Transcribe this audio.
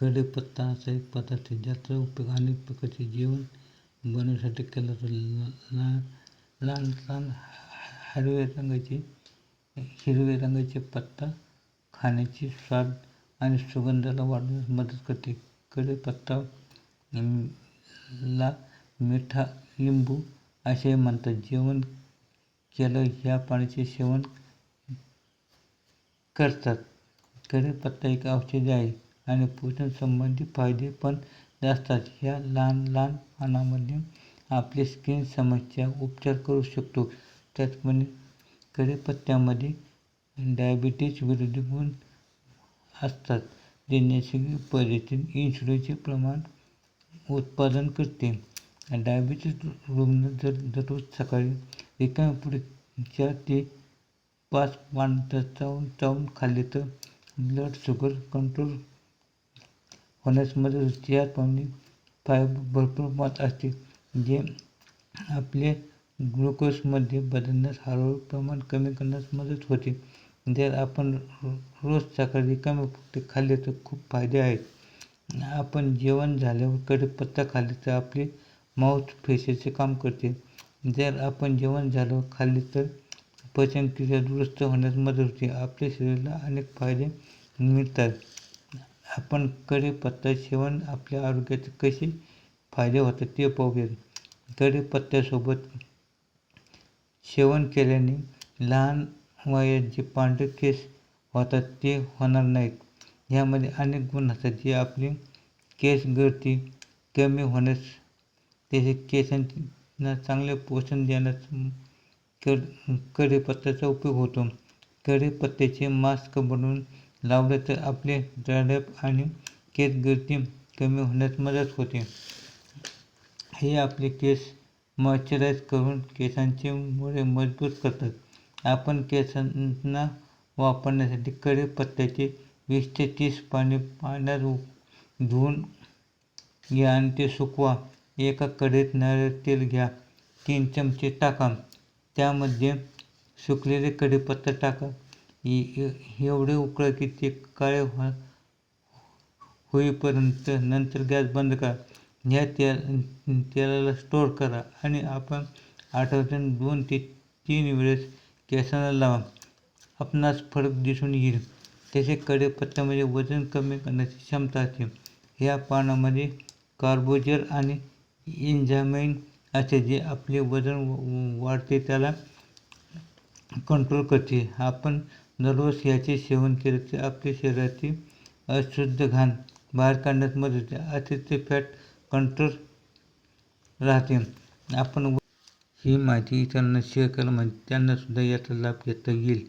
कढीपत्ता असा एक पदार्थ आहे ज्याचा उपयोग अनेक प्रकारचे जेवण बनवण्यासाठी केला जातो. लहान लहान लहान हिरव्या रंगाचे हिरव्या रंगाचे पत्ता खाण्याची स्वाद आणि सुगंधाला वाढवण्यास मदत करते. कढीपत्ता ला मिठा लिंबू असे म्हणतात. जेवण केलं ह्या पाण्याचे सेवन करतात. कढीपत्ता एक औषधी आहे. आणि पोषणसंबंधी फायदे पण असतात ह्या लहान लहान पानामध्ये आपली स्किन समस्या उपचार करू शकतो. त्याचप्रमाणे म्हणजे कढीपत्त्यामध्ये डायबिटीज विरोधी गुण असतात. जे नैसर्गिक पद्धतीने इन्सुलिनचे प्रमाण उत्पादन करते. डायबिटीज रुग्ण जर दररोज सकाळी रिकाम्या पोटी चार ते पाच पानं चावून चावून खाल्ले तर ब्लड शुगर कंट्रोल होण्यास मदत होते. याप्रमाणे फायबर भरपूर प्रमाणात असते जे आपले ग्लुकोजमध्ये बदलण्यास हळूहळू प्रमाण कमी करण्यास मदत होते. जर आपण रोज सकाळी रिकामे पोटी खाल्ले तर खूप फायदे आहेत. आपण जेवण झाल्यावर कढीपत्ता खाल्ले तर आपले माउथ फ्रेशचे काम करते. जर आपण जेवण झाल्यावर खाल्ले तर पचनक्रिया दुरुस्त होण्यास मदत होते. आपल्या शरीराला अनेक फायदे मिळतात. आपण कढीपत्ता सेवन आपल्या आरोग्याचे कसे फायदे होतात ते पाहूयात कढीपत्त्यासोबत सेवन केल्याने लहान वयात जे पांढरे केस होतात ते होणार नाहीत. ह्यामध्ये अनेक गुण असतात जे आपले केस गळती कमी होण्यास त्याचे केसांना चांगले पोषण देण्यास कढीपत्त्याचा उपयोग होतो. कढीपत्त्याचे मास्क बनवून लावलं तर आपले डॅड्रफ आणि केस गळती कमी होण्यास मदत होते. हे आपले केस मॉइश्चराईज करून केसांचे मुळे मजबूत करतात. आपण केसांना वापरण्यासाठी कढीपत्त्याचे वीस ते तीस पाने पाण्यात धुवून घ्या आणि ते सुकवा. एका कढईत नारळ तेल घ्या. तीन चमचे टाका. त्यामध्ये सुकलेले कढीपत्ता टाका. एवढे उकळा की ते काळे हो होईपर्यंत नंतर गॅस बंद करा. ह्या तेल तेलाला स्टोर करा आणि आपण आठवड्यातून दोन ते तीन वेळेस केसांना लावा. आपणास फरक दिसून येईल. तसे कडेपत्त्यामध्ये म्हणजे वजन कमी करण्याची क्षमता असते. ह्या पानामध्ये कार्बोजर आणि एन्झामाइन असते जे आपले वजन वाढते त्याला कंट्रोल करते. आपण दररोज याचे सेवन केले तर आपल्या शरीरातील अशुद्ध घाण बाहेर काढण्यास मदत होते. अतिरिक्त फॅट कंट्रोल राहते. आपण ही माहिती इतरांना शेअर करा. म्हणजे त्यांनासुद्धा याचा लाभ घेता येईल.